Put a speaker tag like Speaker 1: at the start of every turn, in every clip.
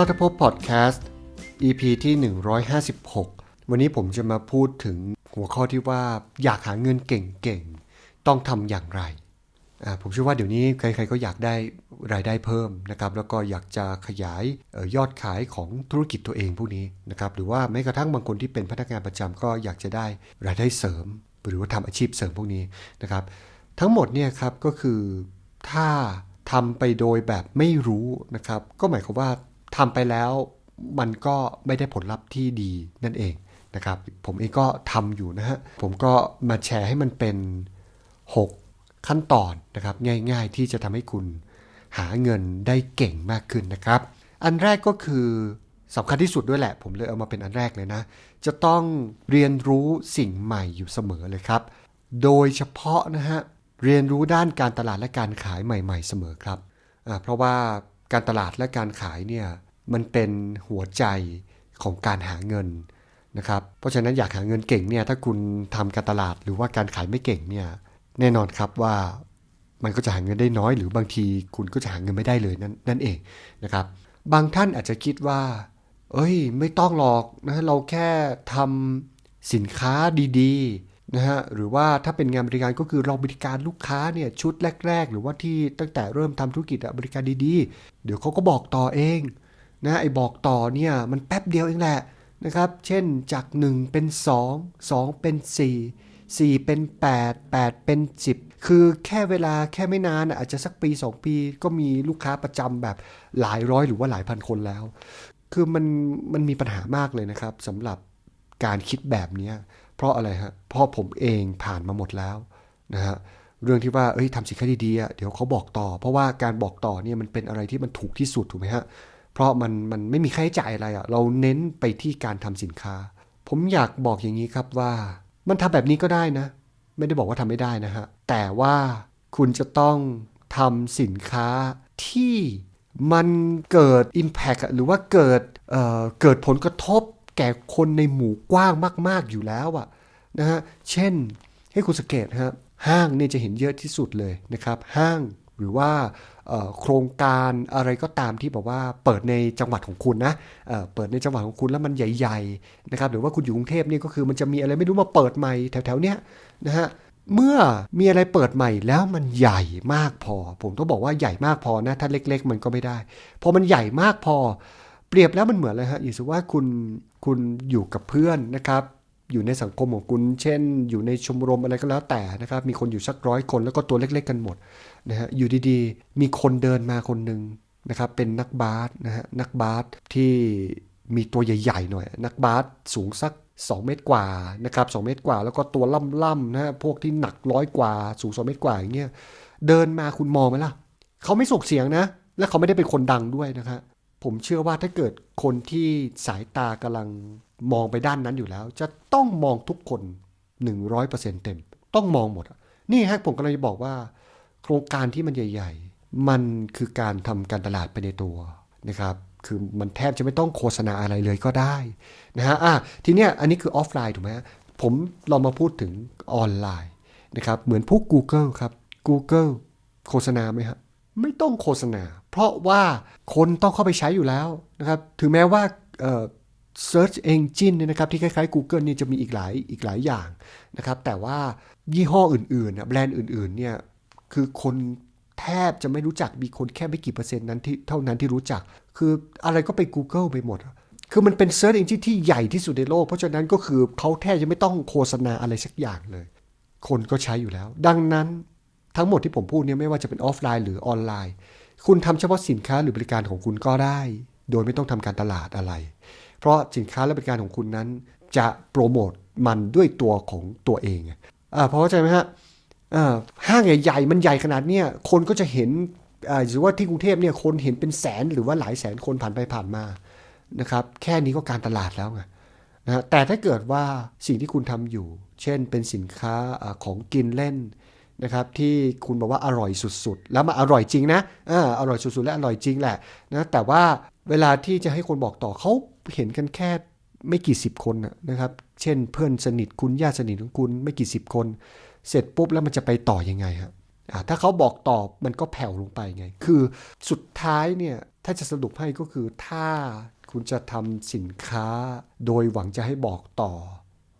Speaker 1: รัฐภพพอดแคสต์ EP ที่ 156 วันนี้ผมจะมาพูดถึงหัวข้อที่ว่าอยากหาเงินเก่งๆ ต้องทำอย่างไร ผมเชื่อว่าเดี๋ยวนี้ใครๆก็อยากได้รายได้เพิ่มนะครับ แล้วก็อยากจะขยายยอดขายของธุรกิจตัวเองพวกนี้นะครับ หรือว่าแม้กระทั่งบางคนที่เป็นพนักงานประจำก็อยากจะได้รายได้เสริม หรือว่าทำอาชีพเสริมพวกนี้นะครับ ทั้งหมดเนี่ยครับก็คือถ้าทำไปโดยแบบไม่รู้นะครับ ก็หมายความว่า ทำไปแล้วมันก็ไม่ได้ผลลัพธ์ที่ดีนั่นเองนะครับ ผมเองก็ทำอยู่นะฮะ ผมก็มาแชร์ให้มันเป็น 6 ขั้นตอนนะครับ ง่ายๆที่จะทำให้คุณหาเงินได้เก่งมากขึ้นนะครับ อันแรกก็คือสำคัญที่สุดด้วยแหละ ผมเลยเอามาเป็นอันแรกเลยนะ จะต้องเรียนรู้สิ่งใหม่อยู่เสมอเลยครับ โดยเฉพาะนะฮะเรียนรู้ด้านการตลาดและการขายใหม่ ๆ เสมอครับเพราะว่า การตลาดและการขายเนี่ยมันเป็นหัวใจของการหาเงินนะครับเพราะฉะนั้นอยากหาเงินเก่งเนี่ยถ้าคุณทำการตลาดหรือว่าการขายไม่เก่งเนี่ยแน่นอนครับว่ามันก็จะหาเงินได้น้อย หรือบางทีคุณก็จะหาเงินไม่ได้เลยนั่นนั่นเองนะครับ บางท่านอาจจะคิดว่า เอ้ย ไม่ต้องหรอกนะเราแค่ทำสินค้าดีๆ นะฮะหรือว่าถ้าเป็นงานบริการก็คือเราบริการลูกค้าเนี่ยชุดแรก ๆ หรือว่าที่ตั้งแต่เริ่มทำธุรกิจบริการดีๆ เดี๋ยวเขาก็บอกต่อเองนะไอ้บอกต่อเนี่ยมันแป๊บเดียวเองแหละนะครับ เช่นจาก 1 เป็น 2 2 เป็น 4 4 เป็น 8 8 เป็น 10 คือแค่เวลาแค่ไม่นานอาจจะสักปี 2 ปีก็มีลูกค้าประจำแบบหลายร้อยหรือว่าหลายพันคนแล้ว คือมันมันมีปัญหามากเลยนะครับสำหรับการคิดแบบเนี้ย ราะอะไรฮะเพราะผมเองผ่านมาหมดแล้วนะฮะเรื่องที่ว่าเอ้ยทำสินค้าดีๆอะเดี๋ยวเขาบอกต่อ เพราะว่าการบอกต่อเนี่ยมันเป็นอะไรที่มันถูกที่สุดถูกไหมฮะเพราะมันมันไม่มีค่าใช้จ่ายอะไรอะเราเน้นไปที่การทำสินค้า ผมอยากบอกอย่างนี้ครับว่า มันทำแบบนี้ก็ได้นะ ไม่ได้บอกว่าทำไม่ได้นะฮะแต่ว่าคุณจะต้องทำสินค้าที่มันเกิด Impact หรือว่าเกิดเเกิดผลกระทบ แก่คนในหมู่กว้างมาก ๆอยู่แล้วอะนะฮะเช่นให้คุณสังเกตฮะห้างเนี่ยจะเห็นเยอะที่สุดเลยนะครับ ห้างหรือว่าโครงการอะไรก็ตามที่บอกว่าเปิดในจังหวัดของคุณนะเเปิดในจังหวัดของคุณแล้วมันใหญ่ๆนะครับหรือว่าคุณอยู่กรุงเทพนี่ก็คือมันจะมีอะไรไม่รู้มาเปิดใหม่แถวๆเนี้ยนะฮะเมื่อมีอะไรเปิดใหม่แล้วมันใหญ่มากพอ ผมต้องบอกว่าใหญ่มากพอนะถ้าเล็ก ๆ มันก็ไม่ได้พอมันใหญ่มากพอ เปรียบแล้วมันเหมือนเลยฮะอย่างสมมุติว่าคุณคุณอยู่กับเพื่อนนะครับอยู่ในสังคมของคุณ เช่น อยู่ในชมรมอะไรก็แล้วแต่นะครับ มีคนอยู่สักร้อยคนแล้วก็ตัวเล็กๆกันหมดนะฮะ อยู่ดีๆ มีคนเดินมาคนหนึ่งนะครับ เป็นนักบาสนะฮะ นักบาสที่มีตัวใหญ่ๆหน่อย นักบาสสูงสัก 2 เมตรกว่านะครับ2เมตรกว่า แล้วก็ตัวล่ำๆนะฮะ พวกที่หนักร้อยกว่า สูง 2 เมตรกว่าอย่างเงี้ย เดินมาคุณมองไหมล่ะ เขาไม่ส่งเสียงนะ และเขาไม่ได้เป็นคนดังด้วยนะครับ ผมเชื่อว่าถ้าเกิดคนที่สายตากำลังมองไปด้านนั้นอยู่แล้ว จะต้องมองทุกคน 100%เต็ม ต้องมองหมด นี่ฮะผมกำลังจะบอกว่า โครงการที่มันใหญ่ ๆ มันคือการทำการตลาดไปในตัวนะครับคือมันแทบจะไม่ต้องโฆษณาอะไรเลยก็ได้นะฮะอะทีเนี้ยอันนี้คือออฟไลน์ถูกไหมผมเรามาพูดถึงออนไลน์นะครับเหมือนพวก Google ครับ Google โฆษณาไหมฮะ ไม่ต้องโฆษณา เพราะว่าคนต้องเข้าไปใช้อยู่แล้วนะครับ ถึงแม้ว่าเอ่อ Search Engine เนี่ยนะครับที่คล้ายๆ Google เนี่ยจะมีอีกหลายอีกหลายอย่างนะครับ แต่ว่ายี่ห้ออื่นๆนแบรนด์อื่นๆเนี่ยคือคนแทบจะไม่รู้จักมีคนแค่ไม่กี่เปอร์เซ็นต์นั้นที่เท่านั้นที่รู้จัก คืออะไรก็ไป Google ไปหมด คือมันเป็น Search Engine ที่ใหญ่ที่สุดในโลก เพราะฉะนั้นก็คือเขาแทบจะไม่ต้องโฆษณาอะไรสักอย่างเลย คนก็ใช้อยู่แล้ว ดังนั้น ทั้งหมดที่ผมพูดเนี่ยไม่ว่าจะเป็นออฟไลน์หรือออนไลน์ คุณทำเฉพาะสินค้าหรือบริการของคุณก็ได้ โดยไม่ต้องทำการตลาดอะไร เพราะสินค้าและบริการของคุณนั้น จะโปรโมทมันด้วยตัวของตัวเองอ่าเพราะเข้าใจไหมฮะอ่าห้างใหญ่ๆมันใหญ่ขนาดเนี้ยคนก็จะเห็นอ่าหรือว่าที่กรุงเทพเนี่ยคนเห็นเป็นแสนหรือว่าหลายแสนคนผ่านไปผ่านมานะครับแค่นี้ก็การตลาดแล้วไงนะฮะแต่ถ้าเกิดว่าสิ่งที่คุณทำอยู่ เช่นเป็นสินค้าของกินเล่น นะครับที่คุณบอกว่าอร่อยสุดๆ แล้วมาอร่อยจริงนะอ่าอร่อยสุดๆ และอร่อยจริงแหละนะแต่ว่าเวลาที่จะให้คนบอกต่อเขาเห็นกันแค่ไม่กี่สิบคนนะครับ เช่นเพื่อนสนิทคุณญาติสนิทของคุณไม่กี่สิบคน เสร็จปุ๊บแล้วมันจะไปต่อยังไงฮะถ้าเขาบอกตอบมันก็แผ่วลงไปไง คือสุดท้ายเนี่ยถ้าจะสรุปให้ก็คือถ้าคุณจะทำสินค้าโดยหวังจะให้บอกต่อ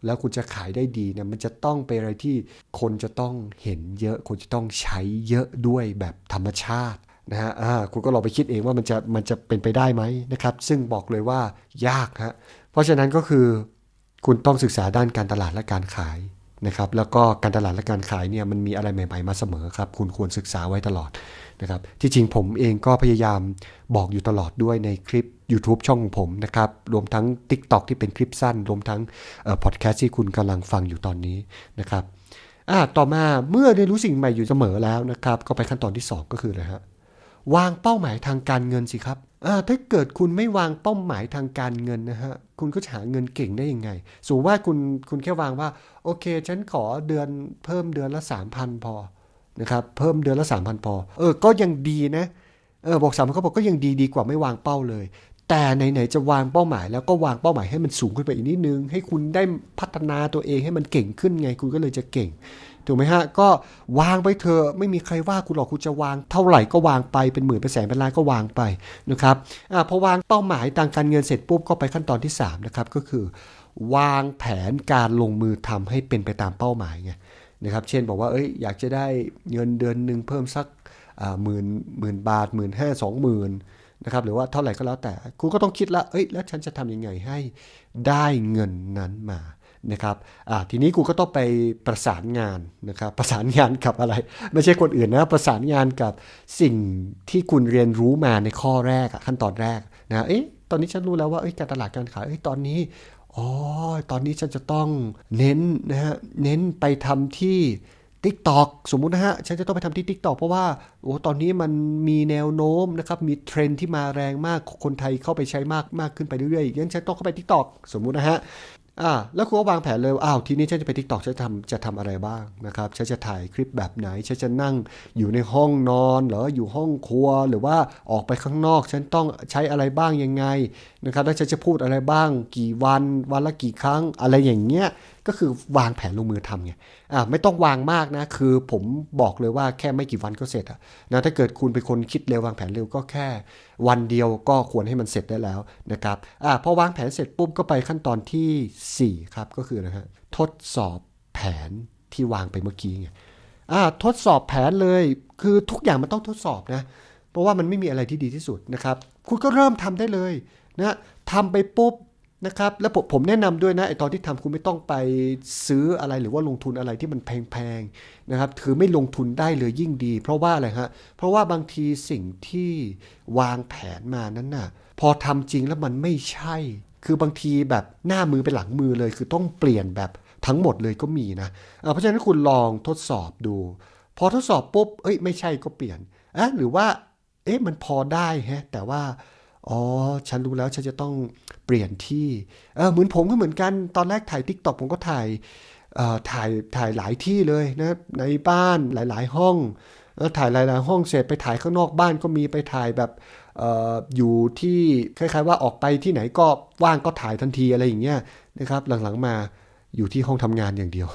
Speaker 1: แล้วคุณจะขายได้ดีเนี่ยมันจะต้องเป็นอะไรที่คนจะต้องเห็นเยอะ คนจะต้องใช้เยอะด้วยแบบธรรมชาตินะฮะอ่าคุณก็ลองไปคิดเองว่ามันจะมันจะเป็นไปได้ไหมนะครับ ซึ่งบอกเลยว่ายากฮะเพราะฉะนั้นก็คือคุณต้องศึกษาด้านการตลาดและการขายนะครับ แล้วก็การตลาดและการขายเนี่ยมันมีอะไรใหม่ ๆ มาเสมอครับ คุณควรศึกษาไว้ตลอด นะครับที่จริงผมเองก็พยายามบอกอยู่ตลอดด้วยในคลิป YouTube ช่องของผมนะครับ รวมทั้ง TikTok ที่เป็นคลิปสั้น รวมทั้งพอดแคสต์ที่คุณกำลังฟังอยู่ตอนนี้นะครับอ่าต่อมาเมื่อเรียนรู้สิ่งใหม่อยู่เสมอแล้วนะครับ ก็ไปขั้นตอนที่ 2 ก็คืออะไรฮะวางเป้าหมายทางการเงินสิครับอ่าถ้าเกิดคุณไม่วางเป้าหมายทางการเงินนะฮะคุณก็จะหาเงินเก่งได้ยังไงสมมติว่าคุณคุณแค่วางว่า โอเค ฉันขอเดือนเพิ่มเดือนละ3,000พอ นะครับเพิ่มเดือนละ 3,000 พอ เออ ก็ยังดีนะเออบอกสามเขาบอกก็ยังดีดีกว่าไม่วางเป้าเลย แต่ไหนๆจะวางเป้าหมาย แล้วก็วางเป้าหมายให้มันสูงขึ้นไปอีกนิดนึง ให้คุณได้พัฒนาตัวเองให้มันเก่งขึ้นไงคุณก็เลยจะเก่งถูกไหมฮะก็วางไปเถอะไม่มีใครว่าคุณหรอกคุณจะวางเท่าไหร่ก็วางไปเป็นหมื่นเป็นแสนเป็นล้านก็วางไปนะครับอ่าพอวางเป้าหมายทางการเงินเสร็จปุ๊บก็ไปขั้นตอนที่3นะครับก็คือ วางแผนการลงมือทำให้เป็นไปตามเป้าหมายไง นะครับเช่นบอกว่าเอ้ยอยากจะได้เงินเดือนหนึ่งเพิ่มสักหมื่นหมื่นบาทหมื่นห้าสองหมื่นนะครับหรือว่าเท่าไหร่ก็แล้วแต่คุณก็ต้องคิดละเอ้ยแล้วฉันจะทำยังไงให้ได้เงินนั้นมานะครับทีนี้กูก็ต้องไปประสานงานนะครับประสานงานกับอะไร ไม่ใช่คนอื่นนะประสานงานกับสิ่งที่คุณเรียนรู้มาในข้อแรกขั้นตอนแรกนะเอ๊ะตอนนี้ฉันรู้แล้วว่าเอ้ยการตลาดการขายเอ้ยตอนนี้ อ๋อ ตอนนี้ฉันจะต้องเน้นนะฮะ เน้นไปทำที่ Tik t o อกสมมุตินะฮะ ฉันจะต้องไปทำที่ Tik t o อกเพราะว่าโอ้ตอนนี้มันมีแนวโน้มนะครับ มีเทรนที่มาแรงมาก คนไทยเข้าไปใช้มากมากขึ้นไปเรื่อยๆงั้นฉันต้องเข้าไป Tik t o อกสมมุตินะฮะ อ่าแล้วคุณก็วางแผนเลยอ้าวทีนี้ฉันจะไปทิกตอกฉันจะทำจะทำอะไรบ้างนะครับฉันจะถ่ายคลิปแบบไหนฉันจะนั่งอยู่ในห้องนอนหรืออยู่ห้องครัวหรือว่าออกไปข้างนอกฉันต้องใช้อะไรบ้างยังไงนะครับแล้วฉันจะพูดอะไรบ้าง กี่วันวันละกี่ครั้งอะไรอย่างเงี้ยก็คือวางแผนลงมือทำไงอ่าไม่ต้องวางมากนะคือผมบอกเลยว่าแค่ไม่กี่วันก็เสร็จอะนะถ้าเกิดคุณเป็นคนคิดเร็ววางแผนเร็วก็แค่ วันเดียวก็ควรให้มันเสร็จได้แล้วนะครับอ่าพอวางแผนเสร็จปุ๊บก็ไปขั้นตอนที่ 4 ครับก็คือนะฮะทดสอบแผนที่วางไปเมื่อกี้ไงอ่าทดสอบแผนเลยคือทุกอย่างมันต้องทดสอบนะเพราะว่ามันไม่มีอะไรที่ดีที่สุดนะครับ คุณก็เริ่มทำได้เลยนะทำไปปุ๊บ นะครับ แล้วผมผมแนะนำด้วยนะไอตอนที่ทำคุณไม่ต้องไปซื้ออะไรหรือว่าลงทุนอะไรที่มันแพงๆนะครับคือไม่ลงทุนได้เลยยิ่งดี เพราะว่าอะไรฮะเพราะว่าบางทีสิ่งที่วางแผนมานั้นน่ะพอทำจริงแล้วมันไม่ใช่ คือบางทีแบบหน้ามือเป็นหลังมือเลย คือต้องเปลี่ยนแบบทั้งหมดเลยก็มีนะเพราะฉะนั้นคุณลองทดสอบดู พอทดสอบปุ๊บเอ้ยไม่ใช่ก็เปลี่ยนอะหรือว่าเอ๊ะมันพอได้ฮะแต่ว่า อ๋อ ฉันรู้แล้วฉันจะต้องเปลี่ยนที่ เออเหมือนผมก็เหมือนกัน ตอนแรกถ่ายทิกตอกผมก็ถ่ายถ่ายถ่ายหลายที่เลยนะ ในบ้านหลาย ๆ ห้องแล้วถ่ายหลาย ๆ ห้องเสร็จไปถ่ายข้างนอกบ้านก็มีไปถ่ายแบบอออยู่ที่คล้ายๆ ว่าออกไปที่ไหนก็ว่างก็ถ่ายทันทีอะไรอย่างเงี้ยนะครับ หลังๆมาอยู่ที่ห้องทำงานอย่างเดียว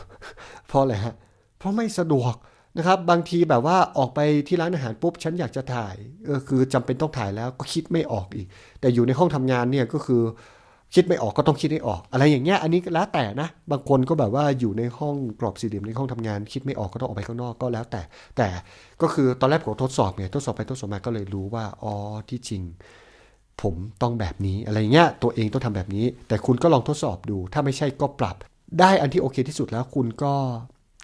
Speaker 1: เพราะอะไรฮะ เพราะไม่สะดวก นะครับบางทีแบบว่าออกไปที่ร้านอาหารปุ๊บฉันอยากจะถ่ายเออคือจำเป็นต้องถ่ายแล้วก็คิดไม่ออกอีก แต่อยู่ในห้องทำงานเนี่ยก็คือคิดไม่ออกก็ต้องคิดให้ออก อะไรอย่างเงี้ยอันนี้แล้วแต่นะ บางคนก็แบบว่าอยู่ในห้องกรอบสี่เหลี่ยมในห้องทำงาน คิดไม่ออกก็ต้องออกไปข้างนอกก็แล้วแต่ แต่ก็คือตอนแรกผมทดสอบไงทดสอบไปทดสอบมาก็เลยรู้ว่าอ๋อที่จริง ผมต้องแบบนี้อะไรเงี้ยตัวเองต้องทำแบบนี้ แต่คุณก็ลองทดสอบดู ถ้าไม่ใช่ก็ปรับ ได้อันที่โอเคที่สุดแล้วคุณก็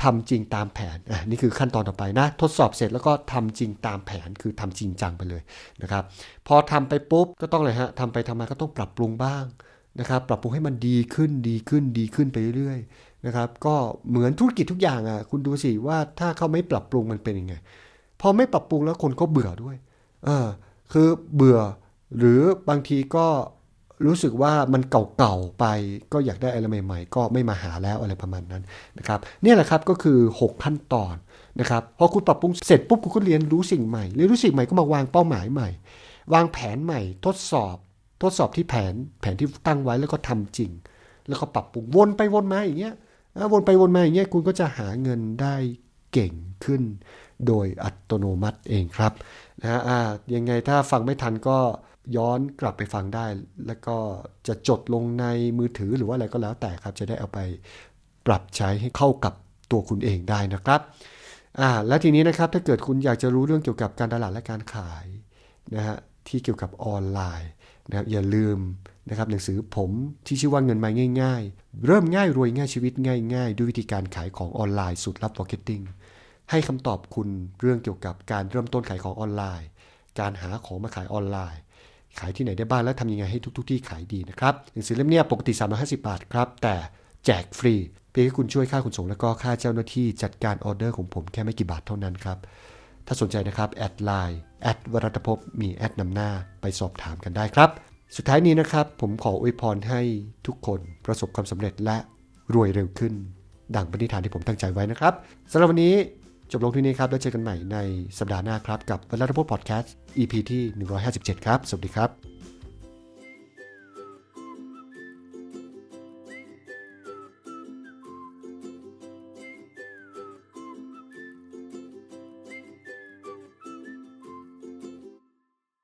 Speaker 1: ทำจริงตามแผนนี่คือขั้นตอนต่อไปนะ ทดสอบเสร็จแล้วก็ทำจริงตามแผนคือทำจริงจังไปเลยนะครับ พอทำไปปุ๊บก็ต้องเลยฮะทำไปทำมาก็ต้องปรับปรุงบ้างนะครับ ปรับปรุงให้มันดีขึ้นดีขึ้นดีขึ้นไปเรื่อยๆนะครับ ก็เหมือนธุรกิจทุกอย่างอะคุณดูสิว่าถ้าเขาไม่ปรับปรุงมันเป็นยังไงพอไม่ปรับปรุงแล้วคนก็เบื่อด้วยเออคือเบื่อหรือบางทีก็ รู้สึกว่ามันเก่าๆไปก็อยากได้อะไรใหม่ ๆ ก็ไม่มาหาแล้วอะไรประมาณนั้นนะครับนี่แหละครับก็คือ 6 ขั้นตอนนะครับพอคุณปรับปรุงเสร็จปุ๊บคุณก็เรียนรู้สิ่งใหม่เรียนรู้สิ่งใหม่ก็มาวางเป้าหมายใหม่ วางแผนใหม่ ทดสอบ ทดสอบที่แผนแผนที่ตั้งไว้แล้วก็ทำจริง แล้วก็ปรับปรุงวนไปวนมาอย่างเงี้ยวนไปวนมาอย่างเงี้ยคุณก็จะหาเงินได้เก่งขึ้น โดยอัตโนมัติเองครับนะฮะอ่ายังไงถ้าฟังไม่ทันก็ ย้อนกลับไปฟังได้ แล้วก็จะจดลงในมือถือหรือว่าอะไรก็แล้วแต่ครับ จะได้เอาไปปรับใช้ให้เข้ากับตัวคุณเองได้นะครับอ่าและทีนี้นะครับถ้าเกิดคุณอยากจะรู้เรื่องเกี่ยวกับการตลาดและการขายนะฮะที่เกี่ยวกับออนไลน์นะครับอย่าลืมนะครับหนังสือผมที่ชื่อว่าเงินมาง่าย ๆ เริ่มง่ายรวยง่ายชีวิตง่าย ๆ ด้วยวิธีการขายของออนไลน์สูตรลับ marketing ให้คำตอบคุณเรื่องเกี่ยวกับการเริ่มต้นขายของออนไลน์ การหาของมาขายออนไลน์ ขายที่ไหนได้บ้างและทำยังไงให้ทุก ๆ ที่ขายดีนะครับหนังสือเล่มเนี้ยปกติ 350 บาทครับ แต่แจกฟรีเพียงแค่คุณช่วยค่าขนส่งแล้วก็ค่าเจ้าหน้าที่จัดการออเดอร์ของผมแค่ไม่กี่บาทเท่านั้นครับ ถ้าสนใจนะครับแอดไลน์แอดวรัตภพมีแอดนำหน้าไปสอบถามกันได้ครับ สุดท้ายนี้นะครับผมขออวยพรให้ทุกคนประสบความสำเร็จและรวยเร็วขึ้น ดังปณิธานที่ผมตั้งใจไว้นะครับสำหรับวันนี้ จบลงที่นี้ครับ แล้วเจอกันใหม่ในสัปดาห์หน้าครับ กับวันรัตภพพอดแคสต์ EP ที่ 157 ครับ สวัสดีครับ